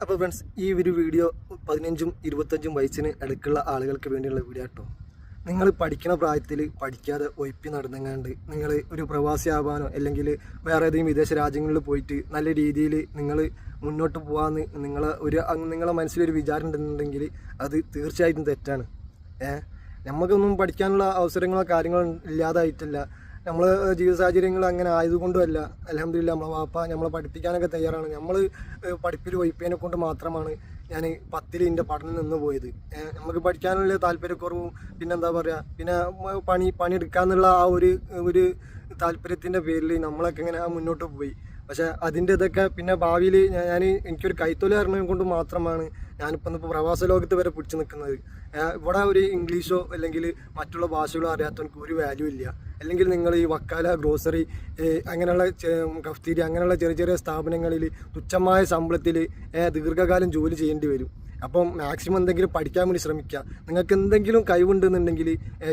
അപ്പോൾ ഫ്രണ്ട്സ് ഈ ഒരു വീഡിയോ പതിനഞ്ചും ഇരുപത്തഞ്ചും വയസ്സിന് ഇടയ്ക്കുള്ള ആളുകൾക്ക് വേണ്ടിയുള്ള വീഡിയോ കേട്ടോ നിങ്ങൾ പഠിക്കുന്ന പ്രായത്തിൽ പഠിക്കാതെ ഒഴിപ്പി നടന്നെങ്ങാണ്ട് നിങ്ങൾ ഒരു പ്രവാസി ആവാനോ അല്ലെങ്കിൽ വേറെ ഏതെങ്കിലും വിദേശ രാജ്യങ്ങളിൽ പോയിട്ട് നല്ല രീതിയിൽ നിങ്ങൾ മുന്നോട്ട് പോകാമെന്ന് നിങ്ങൾ ഒരു നിങ്ങളെ മനസ്സിലൊരു വിചാരം ഉണ്ടെന്നുണ്ടെങ്കിൽ അത് തീർച്ചയായിട്ടും തെറ്റാണ്. ഏഹ്? നമുക്കൊന്നും പഠിക്കാനുള്ള അവസരങ്ങളോ കാര്യങ്ങളോ ഇല്ലാതായിട്ടില്ല. നമ്മൾ ജീവിത സാഹചര്യങ്ങൾ അങ്ങനെ ആയതുകൊണ്ടുമല്ല. അലഹമില്ല നമ്മളെ വാപ്പ നമ്മളെ പഠിപ്പിക്കാനൊക്കെ തയ്യാറാണ്. നമ്മൾ പഠിപ്പിൽ വൈപ്പിനെ കൊണ്ട് മാത്രമാണ് ഞാൻ പത്തിൽ എന്റെ പഠനം നിന്ന് പോയത്. നമുക്ക് പഠിക്കാനുള്ള താല്പര്യക്കുറവും പിന്നെ എന്താ പറയുക പിന്നെ പണി പണിയെടുക്കാന്നുള്ള ആ ഒരു ഒരു താല്പര്യത്തിന്റെ പേരിൽ നമ്മളൊക്കെ ഇങ്ങനെ മുന്നോട്ട് പോയി. പക്ഷെ അതിന്റെ ഇതൊക്കെ പിന്നെ ഭാവിയിൽ ഞാൻ എനിക്കൊരു കൈത്തൊലി അറിഞ്ഞത് കൊണ്ട് മാത്രമാണ് ഞാനിപ്പോൾ ഇപ്പോൾ പ്രവാസ ലോകത്ത് വരെ പിടിച്ചു നിൽക്കുന്നത് ഇവിടെ ഒരു ഇംഗ്ലീഷോ അല്ലെങ്കിൽ മറ്റുള്ള ഭാഷകളോ അറിയാത്തവർക്ക് ഒരു വാല്യൂ ഇല്ല. അല്ലെങ്കിൽ നിങ്ങൾ ഈ വക്കാല ഗ്രോസറി അങ്ങനെയുള്ള കഫ്തീരി അങ്ങനെയുള്ള ചെറിയ ചെറിയ സ്ഥാപനങ്ങളിൽ തുച്ഛമായ ശമ്പളത്തിൽ ദീർഘകാലം ജോലി ചെയ്യേണ്ടി വരും. അപ്പം മാക്സിമം എന്തെങ്കിലും പഠിക്കാൻ വേണ്ടി ശ്രമിക്കുക. നിങ്ങൾക്ക് എന്തെങ്കിലും കഴിവുണ്ടെന്നുണ്ടെങ്കിൽ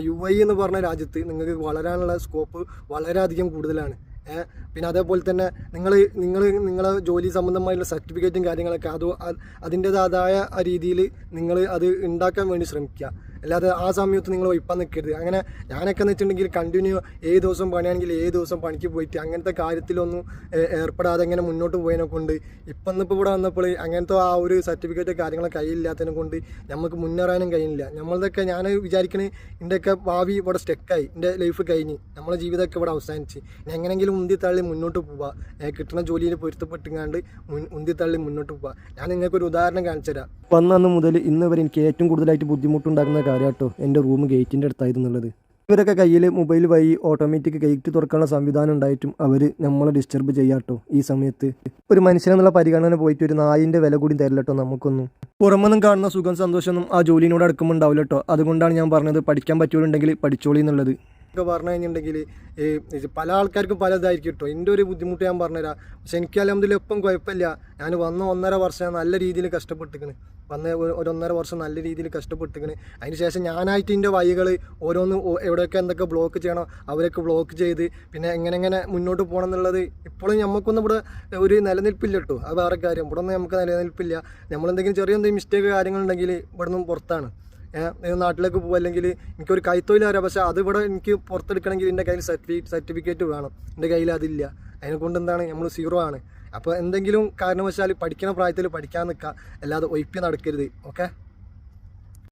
യു ഐ എന്ന് പറഞ്ഞ രാജ്യത്ത് നിങ്ങൾക്ക് വളരാനുള്ള സ്കോപ്പ് വളരെയധികം കൂടുതലാണ്. പിന്നെ അതേപോലെ തന്നെ നിങ്ങൾ നിങ്ങൾ നിങ്ങളെ ജോലി സംബന്ധമായുള്ള സർട്ടിഫിക്കറ്റും കാര്യങ്ങളൊക്കെ അത് അത് അതിന്റേതായ രീതിയിൽ നിങ്ങൾ അത് ഉണ്ടാക്കാൻ വേണ്ടി ശ്രമിക്കുക. അല്ലാതെ ആ സമയത്ത് നിങ്ങൾ ഒഴിപ്പാൻ നിൽക്കരുത്. അങ്ങനെ ഞാനൊക്കെ എന്ന് വെച്ചിട്ടുണ്ടെങ്കിൽ കണ്ടിന്യൂ ഏത് ദിവസം പണിയാണെങ്കിൽ ഏത് ദിവസം പണിക്ക് പോയിട്ട് അങ്ങനത്തെ കാര്യത്തിലൊന്നും ഏർപ്പെടാതെ അങ്ങനെ മുന്നോട്ട് പോയതിനെ കൊണ്ട് ഇപ്പം ഇന്നിപ്പോൾ ഇവിടെ വന്നപ്പോൾ അങ്ങനത്തെ ആ ഒരു സർട്ടിഫിക്കറ്റ് കാര്യങ്ങളൊക്കെ കയ്യിലില്ലാത്തതിനെ കൊണ്ട് നമുക്ക് മുന്നേറാനും കഴിയില്ല നമ്മളതൊക്കെ ഞാൻ വിചാരിക്കണേ എന്റെയൊക്കെ ഭാവി ഇവിടെ സ്റ്റെക്കായി എന്റെ ലൈഫ് കഴിഞ്ഞ്. നമ്മളെ ജീവിതമൊക്കെ ഇവിടെ അവസാനിച്ച്. ഞാൻ എങ്ങനെയെങ്കിലും ഉന്തിത്തള്ളി മുന്നോട്ട് പോവുക ഏ, കിട്ടുന്ന ജോലിയിൽ പൊരുത്തപ്പെട്ടുങ്ങാണ്ട് മുൻ ഉന്തിത്തള്ളി മുന്നോട്ട് പോവുക ഞാൻ നിങ്ങൾക്കൊരു ഉദാഹരണം കാണിച്ചു തരാം വന്നന്ന് മുതൽ ഇന്ന് വരെ എനിക്ക് ഏറ്റവും കൂടുതലായിട്ട് ബുദ്ധിമുട്ടുണ്ടാക്കുന്ന കാര്യം കേട്ടോ എന്റെ റൂം ഗേറ്റിന്റെ അടുത്തായിരുന്നുള്ളത്. ഇവരൊക്കെ കയ്യിൽ മൊബൈൽ വഴി ഓട്ടോമാറ്റിക് ഗേറ്റ് തുറക്കാനുള്ള സംവിധാനം ഉണ്ടായിട്ടും അവർ നമ്മളെ ഡിസ്റ്റർബ് ചെയ്യാട്ടോ ഈ സമയത്ത്. ഒരു മനുഷ്യനെന്നുള്ള പരിഗണന പോയിട്ട് ഒരു നായിന്റെ വില കൂടി തരില്ലട്ടോ നമുക്കൊന്നും. പുറമൊന്നും കാണുന്ന സുഖം സന്തോഷമൊന്നും ആ ജോലിനോട് അടുക്കുമ്പോൾ കേട്ടോ. അതുകൊണ്ടാണ് ഞാൻ പറഞ്ഞത് പഠിക്കാൻ പറ്റുള്ളൂ പഠിച്ചോളി എന്നുള്ളത്. ഒക്കെ പറഞ്ഞു കഴിഞ്ഞിട്ടുണ്ടെങ്കിൽ പല ആൾക്കാർക്കും പല ഇതായിരിക്കും കേട്ടോ. എന്റെ ഒരു ബുദ്ധിമുട്ട് ഞാൻ പറഞ്ഞുതരാം. പക്ഷെ എനിക്ക് അലഹമ്മദില്ല ഇപ്പം കുഴപ്പമില്ല. ഞാൻ വന്ന ഒന്നര വർഷം നല്ല രീതിയിൽ കഷ്ടപ്പെട്ടിക്കണ് വന്ന ഒരു- ഒന്നര വർഷം നല്ല രീതിയിൽ കഷ്ടപ്പെട്ടിക്കണ് അതിനുശേഷം ഞാനായിട്ട് എന്റെ വഴികൾ ഓരോന്ന് എവിടെയൊക്കെ എന്തൊക്കെ ബ്ലോക്ക് ചെയ്യണോ അവരൊക്കെ ബ്ലോക്ക് ചെയ്ത് പിന്നെ എങ്ങനെ എങ്ങനെ മുന്നോട്ട് പോകണം എന്നുള്ളത് ഇപ്പോഴും നമുക്കൊന്നും ഇവിടെ ഒരു നിലനിൽപ്പില്ല കേട്ടോ അത് വേറെ കാര്യം. ഇവിടെ ഒന്നും നമുക്ക് നിലനിൽപ്പില്ല. നമ്മളെന്തെങ്കിലും ചെറിയ എന്തെങ്കിലും മിസ്റ്റേക്ക് കാര്യങ്ങളുണ്ടെങ്കിൽ ഇവിടെ നിന്നും പുറത്താണ് നാട്ടിലേക്ക് പോകുക അല്ലെങ്കിൽ എനിക്കൊരു കൈത്തൊഴിൽ അറിയാം പക്ഷേ അത് ഇവിടെ എനിക്ക് പുറത്തെടുക്കണമെങ്കിൽ എന്റെ കയ്യിൽ സർട്ടിഫിക്കറ്റ് സർട്ടിഫിക്കറ്റ് വേണം. എന്റെ കയ്യിൽ അതില്ല. അതിനെ കൊണ്ട് എന്താണ്? നമ്മൾ സീറോ ആണ്. അപ്പോൾ എന്തെങ്കിലും കാരണവശാൽ പഠിക്കുന്ന പ്രായത്തിൽ പഠിക്കാൻ നിൽക്കുക അല്ലാതെ ഒഴിപ്പി നടക്കരുത്. ഓക്കെ